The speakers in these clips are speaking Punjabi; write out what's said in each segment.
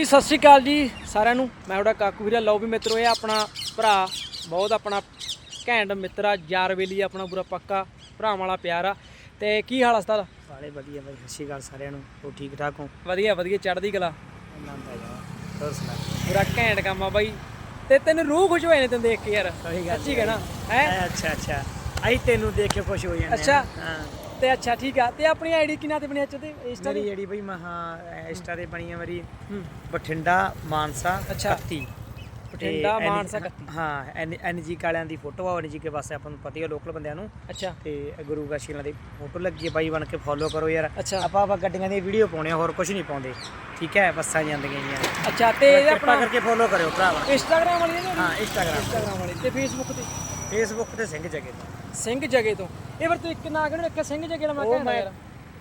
ਜੀ ਸਤਿ ਸ਼੍ਰੀ ਅਕਾਲ ਜੀ ਸਾਰਿਆਂ ਨੂੰ। ਮੈਂ ਤੁਹਾਡਾ ਕਾਕੂ ਵੀਰਾ। ਲਓ ਵੀ ਮਿੱਤਰੋ ਇਹ ਆਪਣਾ ਭਰਾ ਬਹੁਤ ਆਪਣਾ ਘੈਂਟ ਮਿੱਤਰ ਆ ਯਾਰ ਵੇਲੀ ਆਪਣਾ ਪੂਰਾ ਪੱਕਾ ਭਰਾਵਾਂ ਵਾਲਾ ਪਿਆਰ ਆ। ਤੇ ਕੀ ਹਾਲ ਆ ਉਸਤਾਦ? ਵਾਲੇ ਵਧੀਆ ਬਾਈ ਸਤਿ ਸ਼੍ਰੀ ਅਕਾਲ ਸਾਰਿਆਂ ਨੂੰ। ਹੋ ਠੀਕ ਠਾਕ ਹੋ? ਵਧੀਆ ਵਧੀਆ। ਚੜ੍ਹਦੀ ਕਲਾ? ਆਨੰਦ ਆ ਜਾ ਹੋਰ ਸੁਣਾ? ਪੂਰਾ ਘੈਂਟ ਕੰਮ ਆ ਬਾਈ। ਤੇ ਤੈਨੂੰ ਰੂਹ ਖੁਸ਼ ਹੋਏ ਨੇ ਤੈਨੂੰ ਦੇਖ ਕੇ ਯਾਰ। ਸਹੀ ਗੱਲ ਸੱਚੀ ਕਹਿਣਾ ਹੈ? ਅੱਛਾ ਅੱਛਾ। ਆਈ ਤੈਨੂੰ ਦੇਖ ਕੇ ਖੁਸ਼ ਹੋ ਜਾਂਦੇ ਅੱਛਾ। ਹਾਂ। ਤੇ ਅੱਛਾ ਠੀਕ ਆ। ਤੇ ਆਪਣੀ ਆਈਡੀ ਕਿਨਾਂ ਤੇ ਬਣੀ ਅੱਜ ਤੇ ਇੰਸਟਾ ਮੇਰੀ ਦੀ ਜਿਹੜੀ ਬਈ ਮਹਾ ਇੰਸਟਾ ਤੇ ਬਣੀ ਆ ਮੇਰੀ ਹੂੰ। ਬਠਿੰਡਾ ਮਾਨਸਾ ਅੱਛਾ। 31 ਬਠਿੰਡਾ, ਤੇ ਮਾਨਸਾ 31 ਹਾਂ ਐਨਜੀ ਕਾਲਿਆਂ ਦੀ ਫੋਟੋ ਆ ਐਨਜੀ ਕੇ ਵਾਸਤੇ ਆਪਾਂ ਨੂੰ ਪਤਾ ਹੀ ਆ ਲੋਕਲ ਬੰਦਿਆਂ ਨੂੰ। ਅੱਛਾ। ਤੇ ਗੁਰੂ ਕਾਸ਼ੀਲਾਂ ਦੀ ਫੋਟੋ ਲੱਗੀ ਹੈ ਬਾਈ ਬਣ ਕੇ ਫੋਲੋ ਕਰੋ ਯਾਰ। ਅੱਛਾ। ਆਪਾਂ ਆਪਾਂ ਗੱਡੀਆਂ ਦੀ ਵੀਡੀਓ ਪਾਉਣੇ ਆ ਹੋਰ ਕੁਝ ਨਹੀਂ ਪਾਉਂਦੇ। ਠੀਕ ਹੈ ਬੱਸਾਂ ਜਾਂਦੀਆਂ ਗਈਆਂ। ਅੱਛਾ ਤੇ ਇਹ ਕਿਰਪਾ ਆਪਣਾ ਕਰਕੇ ਫੋਲੋ ਕਰਿਓ ਭਰਾਵਾ ਇੰਸਟਾਗ੍ਰਾਮ ਵਾਲੀ ਹੈ ਨਾ ਹਾਂ ਇੰਸਟਾਗ੍ਰਾਮ ਇੰਸਟਾਗ੍ਰਾਮ ਵਾਲੀ। ਤੇ ਫੇਸਬੁੱਕ ਤੇ? ਫੇਸਬੁੱਕ ਤੇ ਸਿੰਘ ਜਗੇ ਤੋਂ। ਸਿੰਘ ਜਗੇ ਤੋਂ। ਇਹ ਵਰ ਤੂੰ ਇੱਕ ਨਾਂ ਕਿਹਨੂੰ ਰੱਖਿਆ ਸਿੰਘ ਜਗੇ ਦਾ ਮੈਂ ਉਹ ਕਹਿੰਦਾ ਮੈਂ ਯਾਰ।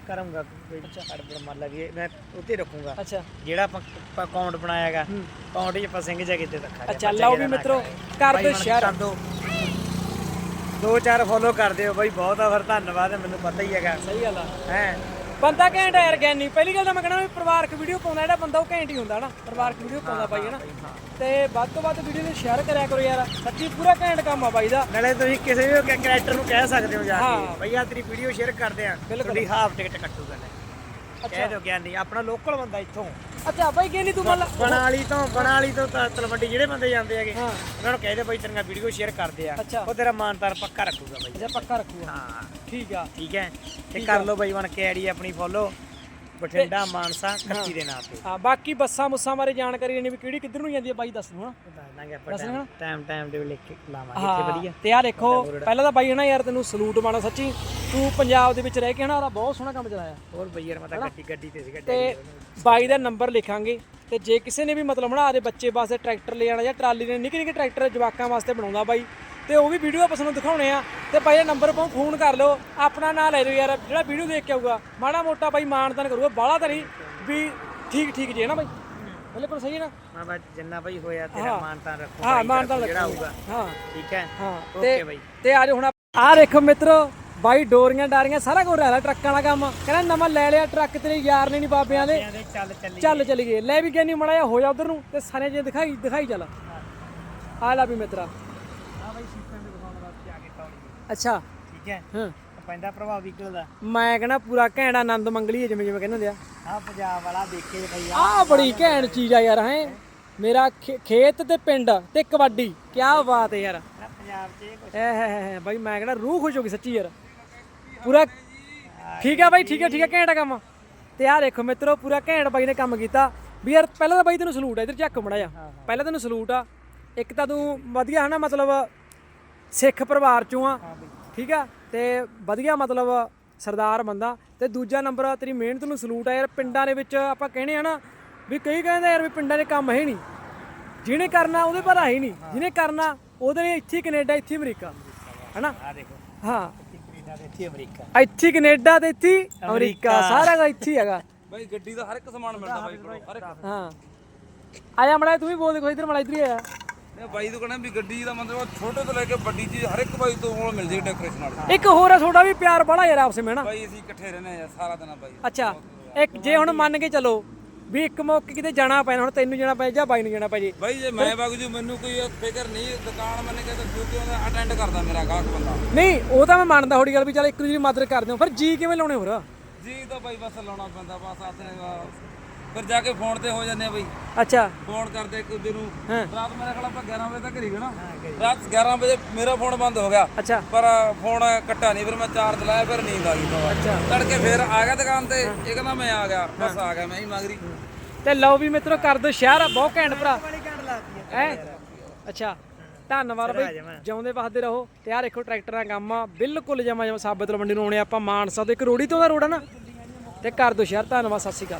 ਕਰੂੰਗਾ ਕੋਈ ਹੜਬੜ ਮੰਨ ਲਾ ਵੀ ਇਹ ਮੈਂ ਉੱਤੇ ਰੱਖੂੰਗਾ। ਅੱਛਾ। ਜਿਹੜਾ ਆਪਾਂ ਅਕਾਊਂਟ ਬਣਾਇਆਗਾ। ਅਕਾਊਂਟ ਹੀ ਆਪਾਂ ਸਿੰਘ ਜਗੇ ਤੇ ਰੱਖਾਂਗੇ। ਅੱਛਾ ਲਓ ਵੀ ਮਿੱਤਰੋ ਕਰ ਦਿਓ ਸ਼ੇਅਰ ਕਰ ਦਿਓ। ਦੋ ਚਾਰ ਫੋਲੋ ਕਰ ਦਿਓ। ਬਾਈ ਬਹੁਤ ਆ ਫਿਰ ਧੰਨਵਾਦ ਮੈਨੂੰ ਪਤਾ ਹੀ ਹੈਗਾ। ਸਹੀ ਗੱਲ ਆ। ਹੈ। ਬੰਦਾ ਘੈਂਟ ਆ ਯਾਰ ਗਿਆਨੀ। ਪਹਿਲੀ ਗੱਲ ਤਾਂ ਮੈਂ ਕਹਿੰਦਾ ਵੀ ਪਰਿਵਾਰਕ ਵੀਡੀਓ ਪਾਉਂਦਾ ਜਿਹੜਾ ਬੰਦਾ ਉਹ ਘੈਂਟ ਹੀ ਹੁੰਦਾ ਨਾ। ਪਰਿਵਾਰਕ ਵੀਡੀਓ ਪਾਉਂਦਾ ਬਾਈ ਹੈ ਨਾ? ਤੇ ਵੱਧ ਤੋਂ ਵੱਧ ਵੀਡੀਓ ਨੂੰ ਸ਼ੇਅਰ ਕਰਿਆ ਕਰੋ ਯਾਰ। ਸੱਚੀ ਪੂਰਾ ਘੈਂਟ ਕੰਮ ਆ ਬਾਈ ਦਾ। ਨਾਲੇ ਤੁਸੀਂ ਕਿਸੇ ਵੀ ਕੈਰੈਕਟਰ ਨੂੰ ਕਹਿ ਸਕਦੇ ਹੋ ਜਾ। ਕੇ ਭਈਆ ਤੇਰੀ ਵੀਡੀਓ ਸ਼ੇਅਰ ਕਰਦੇ ਆ। ਤੁਹਾਡੀ ਹਾਫ ਟਿਕਟ ਕੱਟੂਗਾ ਲੈ। ਕਹਿ ਦਿਓ ਗਿਆਨੀ ਆਪਣਾ ਲੋਕਲ ਬੰਦਾ ਇੱਥੋਂ। ਅੱਛਾ ਬਾਈ ਗਿਆਨੀ ਤੂੰ ਮੰਨ ਲਾ ਬਣਾਲੀ ਤੋਂ ਬਣਾਲੀ ਤੋਂ ਤਲਵੰਡੀ ਜਿਹੜੇ ਬੰਦੇ ਜਾਂਦੇ ਹੈਗੇ ਉਹਨਾਂ ਨੂੰ ਕਹਿ ਦੇ ਬਾਈ ਤੇਰੀਆਂ ਵੀਡੀਓ ਸ਼ੇਅਰ ਕਰਦੇ ਆ। ਉਹ ਤੇਰਾ ਮਾਨਤਾਰ ਪੱਕਾ ਰੱਖੂਗਾ ਬਾਈ। ਅੱਛਾ ਪੱਕਾ ਰੱਖੂਗਾ। ਹਾਂ। ਠੀਕ ਆ। ਠੀਕ ਹੈ। ਤੇ ਕਰ। ਲਓ ਬਾਈ ਬਣ ਕੇ ਆਈਡੀ ਆਪਣੀ ਫੋਲੋ ਬਠਿੰਡਾ ਮਾਨਸਾ 31 ਦੇ ਨਾਂ ਤੇ। ਹਾਂ ਬਾਕੀ ਬੱਸਾਂ ਮੁੱਸਾਂ ਬਾਰੇ ਜਾਣਕਾਰੀ ਲੈਣੀ ਵੀ ਕਿਹੜੀ ਕਿੱਧਰ ਨੂੰ ਜਾਂਦੀ ਹੈ ਬਾਈ ਦੱਸ ਦੂੰ ਹਾਂ ਦੱਸ ਦਾਂਗੇ ਆਪਾਂ ਦੱਸ ਦੇਣਾ? ਟਾਈਮ ਟਾਈਮ ਦੇ ਲਿਖ ਕੇ ਲਾਵਾਂਗੇ ਇੱਥੇ ਵਧੀਆ। ਤੇ ਆ ਦੇਖੋ ਪਹਿਲਾਂ ਤਾਂ ਬਾਈ ਹਨਾ ਯਾਰ ਤੈਨੂੰ ਸਲੂਟ ਮਾਣਾ ਸੱਚੀ। ਤੂੰ ਪੰਜਾਬ ਦੇ ਵਿੱਚ ਰਹਿ ਕੇ ਹਨਾ ਉਹਦਾ ਬਹੁਤ ਸੋਹਣਾ ਕੰਮ ਚਲਾਇਆ। ਹੋਰ ਬਈ ਯਾਰ ਮੈਂ ਤਾਂ ਗੱਡੀ ਗੱਡੀ ਤੇ ਸੀਗਾ ਤੇ ਬਾਈ ਦਾ ਨੰਬਰ ਲਿਖਾਂਗੇ। ਤੇ ਜੇ ਕਿਸੇ ਨੇ ਵੀ ਮਤਲਬ ਹਨਾ ਆਦੇ ਬੱਚੇ ਵਾਸਤੇ ਟਰੈਕਟਰ ਲੈ ਜਾਣਾ ਜਾਂ ਟਰਾਲੀ ਨੇ ਨਿੱਕੇ ਨਿੱਕੇ ਟਰੈਕਟਰ ਜਵਾਕਾਂ ਵਾਸਤੇ ਬਣਾਉਂਦਾ ਬਾਈ। ਤੇ ਉਹ ਵੀ ਵੀਡੀਓ ਆਪਾਂ ਤੁਹਾਨੂੰ ਦਿਖਾਉਣੇ ਆ। ਤੇ ਬਾਈ ਦਾ ਨੰਬਰ ਪਾਉ ਫੋਨ ਕਰ ਲਓ ਆਪਣਾ ਨਾਂ ਲੈ ਦਿਓ ਯਾਰ ਜਿਹੜਾ ਵੀਡੀਓ ਦੇਖ ਕੇ ਆਊਗਾ। ਮਾੜਾ ਮੋਟਾ ਬਾਈ ਮਾਨਦਾਨ ਕਰੂਗਾ ਬਾਹਲਾ ਤਾਂ ਨਹੀਂ ਵੀ ਠੀਕ ਠੀਕ ਜੇ ਨਾ ਬਾਈ ਬਿਲਕੁਲ ਸਹੀ ਹੈ ਨਾ? ਮੈਂ ਬਸ ਜਿੰਨਾ ਬਈ ਹੋਇਆ ਤੇਰਾ ਮਾਨਤਾਨ ਰੱਖੋ ਹਾਂ ਮਾਨਦਾਨ ਜਿਹੜਾ ਹੋਊਗਾ ਹਾਂ। ਠੀਕ ਹੈ? ਹਾਂ ਓਕੇ ਬਾਈ ਤੇ ਆਜੋ ਹੁਣ ਆ ਦੇਖੋ ਮਿੱਤਰੋ ਬਾਈ ਡੋਰੀਆਂ ਡਾਰੀਆਂ ਸਾਰਾ ਕੁਝ ਰਹਿ ਟਰੱਕਾਂ ਵਾਲਾ ਕੰਮ। ਕਹਿੰਦਾ ਨਵਾਂ ਲੈ ਲਿਆ ਟਰੱਕ ਤੇਰੇ ਯਾਰ ਨੇ ਨਹੀਂ ਬਾਬਿਆਂ ਦੇ। ਕਹਿੰਦੇ ਚੱਲ ਚੱਲੀ ਚੱਲ ਚਲੀਏ। ਲੈ ਵੀ ਗਿਆਨੀ ਮੜਾ ਹੋ ਜਾ ਉਧਰ ਨੂੰ ਤੇ ਸਾਰੇ ਜੇ ਦਿਖਾਈ ਦਿਖਾਈ ਚੱਲ। ਆ ਲੈ ਵੀ ਮਿੱਤਰਾ ਹਾਂ ਬਾਈ ਸਿਸਟਮ ਦੇ ਦਿਖਾਉਣ ਵਾਸਤੇ ਆ ਕੇ ਤੌੜੀ ਅੱਛਾ। ਠੀਕ ਹੈ। ਹਾਂ। ਪੈਂਦਾ ਪ੍ਰਭਾਵ ਵਹੀਕਲ ਦਾ ਮੈਂ ਕਹਿੰਦਾ ਪੂਰਾ ਘੈਂਟ ਆਨੰਦ ਮੰਗਲੀ ਜਿਵੇਂ ਜਿਵੇਂ ਕਹਿੰਦੇ ਹੁੰਦੇ ਆ। ਆ ਪੰਜਾਬ ਵਾਲਾ ਦੇਖੇ ਭਈਆ ਆਹ ਬੜੀ ਘੈਂਟ ਚੀਜ਼ ਆ ਯਾਰ ਹੈ। ਮੇਰਾ ਖੇਤ ਤੇ ਪਿੰਡ ਤੇ ਕਬੱਡੀ। ਕੀ ਬਾਤ ਹੈ ਯਾਰ। ਪੰਜਾਬ 'ਚ ਇਹ ਐ ਹੈ ਹੈ ਹੈ ਬਾਈ ਮੈਂ ਕਹਿੰਦਾ ਰੂਹ ਖੁਸ਼ ਹੋ ਗਈ ਸੱਚੀ ਯਾਰ। ਪੂਰਾ ਠੀਕ ਹੈ ਬਾਈ ਠੀਕ ਹੈ ਠੀਕ ਹੈ ਘੈਂਟ ਆ ਕੰਮ। ਤੇ ਆਹ ਦੇਖੋ ਮਿੱਤਰੋ ਪੂਰਾ ਘੈਂਟ ਬਾਈ ਨੇ ਕੰਮ ਕੀਤਾ। ਵੀ ਯਾਰ ਪਹਿਲਾਂ ਤਾਂ ਬਾਈ ਤੈਨੂੰ ਸਲੂਟ ਆ ਇਧਰ ਝੱਕ ਮੜਾ ਜਾ ਪਹਿਲਾਂ ਤੈਨੂੰ ਸਲੂਟ ਆ। ਇੱਕ ਤਾਂ ਤੂੰ ਵਧੀਆ ਹਨਾ ਮਤਲਬ ਸਿੱਖ ਪਰਿਵਾਰ ਚੋਂ ਆ। ਠੀਕ ਆ? ਤੇ ਵਧੀਆ ਮਤਲਬ ਸਰਦਾਰ ਬੰਦਾ। ਤੇ ਦੂਜਾ ਨੰਬਰ ਤੇਰੀ ਮਿਹਨਤ ਨੂੰ ਸਲੂਟ ਆ ਯਾਰ। ਪਿੰਡਾਂ ਦੇ ਵਿੱਚ ਆਪਾਂ ਕਹਿੰਦੇ ਆ ਨਾ ਵੀ ਕਈ ਕਹਿੰਦੇ ਯਾਰ ਵੀ ਪਿੰਡਾਂ 'ਚ ਕੰਮ ਹੈ ਨਹੀਂ। ਜਿਹਨੇ ਕਰਨਾ ਉਹਦੇ ਪਰ ਹੈ ਨਹੀਂ। ਜਿਹਨੇ ਕਰਨਾ ਉਹਦੇ ਲਈ ਇੱਥੇ ਕੈਨੇਡਾ ਇੱਥੇ ਹੀ ਅਮਰੀਕਾ। ਹਨਾ? ਆ ਦੇਖੋ। ਹਾਂ। ਕੈਨੇਡਾ ਤੇ ਇੱਥੇ ਅਮਰੀਕਾ। ਇੱਥੇ ਕੈਨੇਡਾ ਤੇ ਇੱਥੇ ਅਮਰੀਕਾ। ਸਾਰਾ ਕੁਝ ਇੱਥੇ ਹੀ ਹੈਗਾ। ਬਾਈ ਗੱਡੀ ਦਾ ਹਰ ਇੱਕ ਸਮਾਨ ਮਿਲਦਾ ਬਾਈ ਕੋਲ ਹਰ ਇੱਕ ਹਾਂ। ਆਇਆ ਮੜਾ ਤੂੰ ਵੀ ਬੋਲ ਦੇਖੋ ਇਧਰ ਮੜਾ ਇਧਰ ਹੀ ਆਇਆ। ਇਹ ਬਾਈ ਤੋਂ ਕਹਿੰਦਾ ਵੀ ਗੱਡੀ ਦਾ ਮਤਲਬ ਛੋਟੇ ਤੋਂ ਲੈ ਕੇ ਵੱਡੀ ਚੀਜ਼ ਹਰ ਇੱਕ ਬਾਈ ਤੋਂ ਕੋਲ ਮਿਲ ਜੇ ਡੈਕੋਰੇਸ਼ਨ ਵਾਲੀ ਇੱਕ ਹੋਰ ਆ ਤੁਹਾਡਾ ਵੀ ਪਿਆਰ ਬੜਾ ਯਾਰ ਆਪਸ ਵਿੱਚ ਨਾ? ਬਾਈ ਅਸੀਂ ਇਕੱਠੇ ਰਹਿੰਦੇ ਆ ਯਾਰ ਸਾਰਾ ਦਿਨ ਬਾਈ। ਅੱਛਾ ਇੱਕ ਜੇ ਹੁਣ ਮੰਨ ਕੇ ਚੱਲੋ ਵੀ ਇੱਕ ਮੌਕੇ ਕਿਤੇ ਜਾਣਾ ਪੈਣਾ ਹੁਣ ਤੈਨੂੰ ਜਾਣਾ ਪੈ ਜਾਂ ਬਾਈ ਨੂੰ ਜਾਣਾ ਪੈ ਜੇ। ਬਾਈ ਜੇ ਮੈਂ ਵਗ ਜੂ ਮੈਨੂੰ ਕੋਈ ਫਿਕਰ ਨਹੀਂ ਦੁਕਾਨ ਮੰਨ ਕੇ ਤਾਂ ਦੂਜਿਆਂ ਦਾ ਅਟੈਂਡ ਕਰਦਾ ਮੇਰਾ ਗਾਹਕ ਬੰਦਾ। ਨਹੀਂ ਉਹ ਤਾਂ ਮੈਂ ਮੰਨਦਾ ਥੋੜੀ ਗੱਲ ਵੀ ਚੱਲ ਇੱਕ ਦੂਜੇ ਦੀ ਮਦਦ ਕਰਦੇ ਹੋ ਫਿਰ ਜੀ ਕਿਵੇਂ ਲਾਉਣੇ ਹੋਰ? ਜੀ ਤਾਂ ਬਾਈ ਬਸ ਲਾਉਣਾ ਪੈਂਦਾ ਬਸ ਆਥਰੇ ਫਿਰ ਜਾ ਕੇ ਫੋਨ ਤੇ ਹੋ ਜਾਂਦੇ ਆ ਬਾਈ। ਅੱਛਾ। ਫੋਨ ਕਰਦੇ ਇੱਕ ਦੂਜੇ ਨੂੰ। ਹਾਂ। ਰਾਤ ਮੇਰੇ ਖਿਆਲ ਆਪਾਂ 11 ਵਜੇ ਤੱਕ ਘਰੀ ਗਏ ਨਾ। ਰਾਤ 11 ਵਜੇ ਮੇਰਾ ਫੋਨ ਬੰਦ ਹੋ ਗਿਆ। ਅੱਛਾ। ਪਰ ਫੋਨ ਕੱਟਾ ਨਹੀਂ ਫਿਰ ਮੈਂ ਚਾਰਜ ਲਾਇਆ ਫਿਰ ਨੀਂਦ ਆ ਗਈ ਬਾਬਾ ਅੱਛਾ। ਤੜਕੇ ਫਿਰ ਆ ਗਿਆ ਦੁਕਾਨ ਤੇ ਇਹ ਕਹਿੰਦਾ ਮੈਂ ਆ ਗਿਆ ਬਸ ਆ ਗਿਆ ਮੈਂ ਹੀ ਮਗਰੀ। ਤੇ ਲਓ ਵੀ ਮਿੱਤਰੋ ਕਰ ਦੋ ਸ਼ਹਿਰ ਆ ਬਹੁਤ ਘੈਂਟ ਭਰਾ। ਵਾਲੀ ਘੰਟ ਲਾਤੀ ਹੈ? ਅੱਛਾ। ਧੰਨਵਾਦ ਬਈ। ਜਿਉਂਦੇ ਵਸਦੇ ਰਹੋ। ਤੇ ਆਹ ਦੇਖੋ ਟਰੈਕਟਰਾਂ ਦਾ ਕੰਮ ਆ। ਬਿਲਕੁਲ ਜਮਾ ਜਮਾ ਸਾਬਤ ਮੰਡੀ ਨੂੰ ਆਉਣੇ ਆਪਾਂ ਮਾਨਸਾ ਤੋਂ ਇੱਕ ਰੋੜੀ ਤੋਂ ਦਾ ਰੋਡ ਆ ਨਾ। ਤੇ ਕਰ ਦੋ ਸ਼ਹਿਰ ਧੰਨਵਾਦ ਸਤਿ ਸ਼੍ਰੀ ਅਕਾਲ।